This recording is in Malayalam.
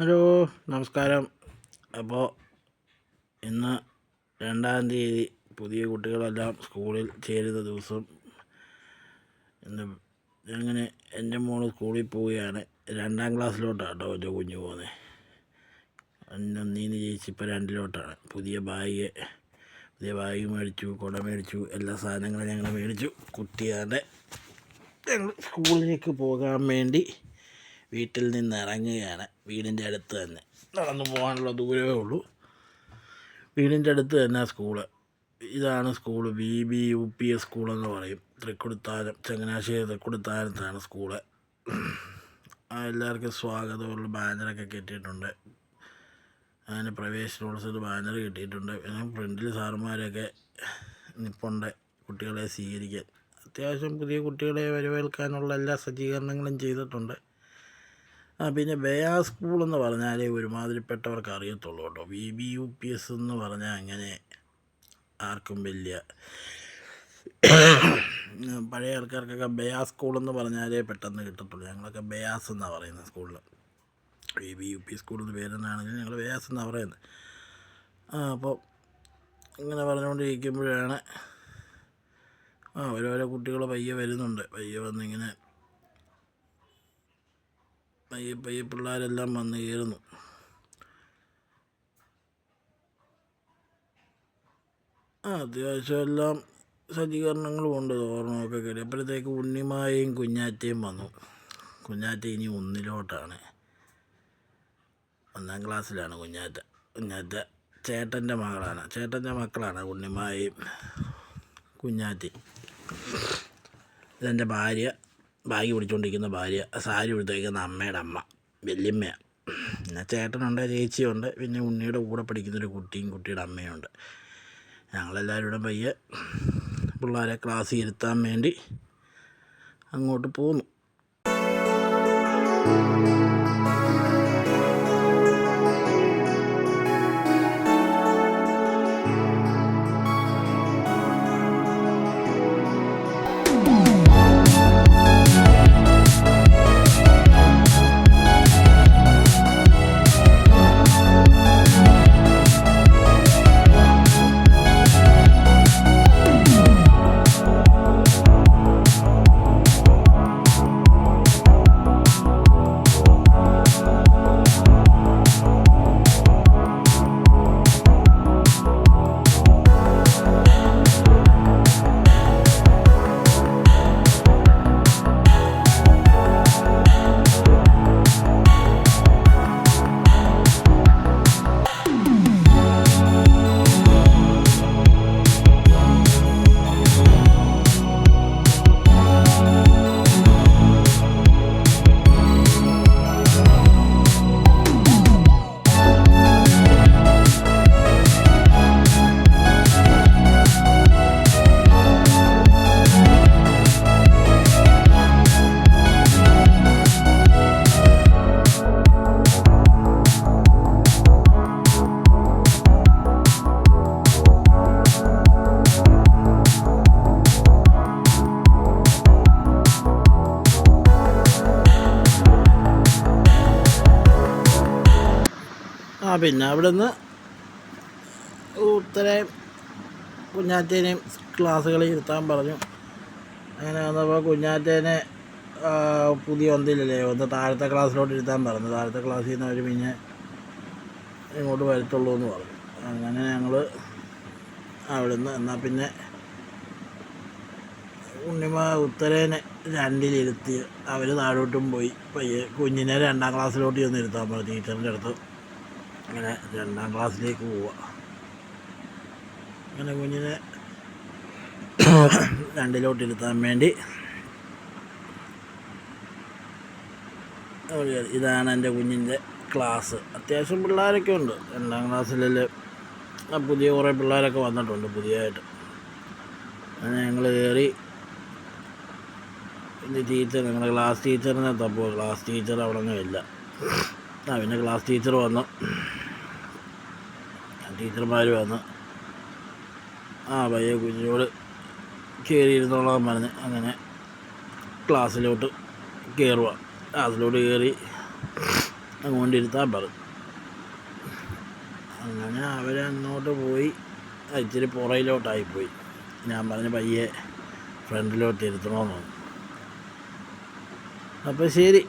ഹലോ നമസ്കാരം. അപ്പോൾ ഇന്ന് രണ്ടാം തീയതി പുതിയ കുട്ടികളെല്ലാം സ്കൂളിൽ ചേരുന്ന ദിവസം ഇന്ന് അങ്ങനെ എന്റെ മോൾ സ്കൂളിൽ പോവുകയാണ്. രണ്ടാം ക്ലാസ്സിലോട്ടാണ് കേട്ടോ എന്റെ കുഞ്ഞ് പോകുന്നത് ഒന്നീന്ന് ജയിച്ച് ഇപ്പോൾ രണ്ടിലോട്ടാണ്. പുതിയ ബാഗ് പുതിയ ബാഗ് മേടിച്ചു കുട മേടിച്ചു എല്ലാ സാധനങ്ങളും ഞങ്ങൾ മേടിച്ചു. കുട്ടിയാതെ ഞങ്ങൾ സ്കൂളിലേക്ക് പോകാൻ വേണ്ടി വീട്ടിൽ നിന്ന് ഇറങ്ങുകയാണ്. വീടിന്റെ അടുത്ത് തന്നെ. നടന്നു പോകാനുള്ള ദൂരമേ ഉള്ളൂ. വീടിന്റെ അടുത്ത് തന്നെ സ്കൂൾ. ഇതാണ് school B B U P S സ്കൂളെന്ന് പറയും. തൃക്കുടുത്താനം ചങ്ങനാശ്ശേരി തൃക്കുടുത്താനത്താണ് സ്കൂൾ. എല്ലാവർക്കും സ്വാഗതമുള്ള ബാനറൊക്കെ കെട്ടിയിട്ടുണ്ട്. അങ്ങനെ പ്രവേശനോത്സവത്തിൽ ബാനർ കിട്ടിയിട്ടുണ്ട്. പിന്നെ ഫ്രണ്ടിൽ സാറുമാരൊക്കെ നിപ്പുണ്ട് കുട്ടികളെ സ്വീകരിക്കാൻ. അത്യാവശ്യം പുതിയ കുട്ടികളെ വരവേൽക്കാനുള്ള എല്ലാ സജ്ജീകരണങ്ങളും ചെയ്തിട്ടുണ്ട്. പിന്നെ ബേയാ സ്കൂൾ എന്ന് പറഞ്ഞാലേ ഒരുമാതിരിപ്പെട്ടവർക്ക് അറിയത്തുള്ളൂ കേട്ടോ. V B U P S എന്ന് പറഞ്ഞാൽ അങ്ങനെ ആർക്കും വലിയ പഴയ ആൾക്കാർക്കൊക്കെ ബേയാ സ്കൂൾ എന്ന് പറഞ്ഞാലേ പെട്ടെന്ന് കിട്ടത്തുള്ളൂ. ഞങ്ങളൊക്കെ ബേയാസ് എന്നാണ് പറയുന്നത് സ്കൂളിൽ V B U P school എന്ന് പേരെന്നാണെങ്കിലും ഞങ്ങൾ ബയാസ് എന്നാണ് പറയുന്നത്. അപ്പോൾ ഇങ്ങനെ പറഞ്ഞുകൊണ്ടിരിക്കുമ്പോഴാണ് ആ ഓരോരോ കുട്ടികൾ പയ്യെ വരുന്നുണ്ട്. പയ്യെ വന്നിങ്ങനെ പയ്യെ പിള്ളേരെല്ലാം വന്ന് കയറുന്നു ആ അത്യാവശ്യം എല്ലാം സജ്ജീകരണങ്ങളും ഉണ്ട് ഓർമ്മയൊക്കെ കയറി അപ്പോഴത്തേക്ക് ഉണ്ണിമായയും കുഞ്ഞാറ്റയും വന്നു. കുഞ്ഞാറ്റ ഇനി ഒന്നിലോട്ടാണ്. ഒന്നാം ക്ലാസ്സിലാണ് കുഞ്ഞാറ്റ. കുഞ്ഞാറ്റ ചേട്ടന്റെ മകളാണ്. ചേട്ടന്റെ മക്കളാണ് ഉണ്ണിമായയും കുഞ്ഞാറ്റയും. ഇതെന്റെ ഭാര്യ. ബാഗ് പിടിച്ചുകൊണ്ടിരിക്കുന്ന ഭാര്യ സാരി ഉടുത്തേക്കുന്ന അമ്മയുടെ അമ്മ വല്യമ്മയാണ് പിന്നെ ചേട്ടനുണ്ട് ചേച്ചിയുണ്ട് പിന്നെ ഉണ്ണിയുടെ കൂടെ പഠിക്കുന്നൊരു കുട്ടിയും കുട്ടിയുടെ അമ്മയുണ്ട്. ഞങ്ങളെല്ലാവരും കൂടെ പയ്യെ പിള്ളേരെ ക്ലാസ്സിൽ ഇരുത്താൻ വേണ്ടി അങ്ങോട്ട് പോന്നു. പിന്നെ അവിടെ നിന്ന് ഉത്തരയും കുഞ്ഞാറ്റേനെയും ക്ലാസ്സുകളിൽ ഇരുത്താൻ പറഞ്ഞു. അങ്ങനെ വന്നപ്പോൾ കുഞ്ഞാറ്റേനെ പുതിയ ഒന്നില്ലല്ലേ ഒന്ന് താഴത്തെ ക്ലാസ്സിലോട്ട് ഇരുത്താൻ പറഞ്ഞു. താഴത്തെ ക്ലാസ്സിൽ നിന്ന് അവർ പിന്നെ ഇങ്ങോട്ട് വരത്തുള്ളൂ എന്ന് പറഞ്ഞു. അങ്ങനെ ഞങ്ങൾ അവിടെ നിന്ന് എന്നാൽ പിന്നെ ഉണ്ണിമ ഉത്തരേനെ രണ്ടിലിരുത്തി അവർ താഴോട്ടും പോയി. പയ്യെ കുഞ്ഞിനെ രണ്ടാം ക്ലാസ്സിലോട്ട് ചെന്ന് ഇരുത്താൻ പറഞ്ഞു ടീച്ചറിന്റെ അടുത്ത്. അങ്ങനെ രണ്ടാം ക്ലാസ്സിലേക്ക് പോവുക. അങ്ങനെ കുഞ്ഞിനെ രണ്ടിലോട്ട് ഇരുത്താൻ വേണ്ടി ഇതാണ് എന്റെ കുഞ്ഞിന്റെ ക്ലാസ്. അത്യാവശ്യം പിള്ളേരൊക്കെ ഉണ്ട്. രണ്ടാം ക്ലാസ്സിൽ പുതിയ കുറേ പിള്ളേരൊക്കെ വന്നിട്ടുണ്ട് പുതിയതായിട്ട്. അങ്ങനെ ഞങ്ങൾ കയറി. ടീച്ചർ ഞങ്ങളുടെ ക്ലാസ് ടീച്ചറിനെ തപ്പോ ക്ലാസ് ടീച്ചർ അവിടെ ഒന്നും ഇല്ല ആ പിന്നെ ക്ലാസ് ടീച്ചർ വന്നു. ടീച്ചർമാർ വന്ന്. ആ പയ്യ കുഞ്ഞിനോട് കയറിയിരുന്നോളാൻ പറഞ്ഞ് അങ്ങനെ ക്ലാസ്സിലോട്ട് കയറുക ക്ലാസ്സിലോട്ട് കയറി അങ്ങോട്ട് ഇരുത്താൻ പറഞ്ഞു. അങ്ങനെ അവരങ്ങോട്ട് പോയി. ഇച്ചിരി പുറയിലോട്ടായിപ്പോയി. ഞാൻ പറഞ്ഞ പയ്യെ ഫ്രണ്ടിലോട്ട് ഇരുത്തണമെന്ന് അപ്പോൾ ശരി.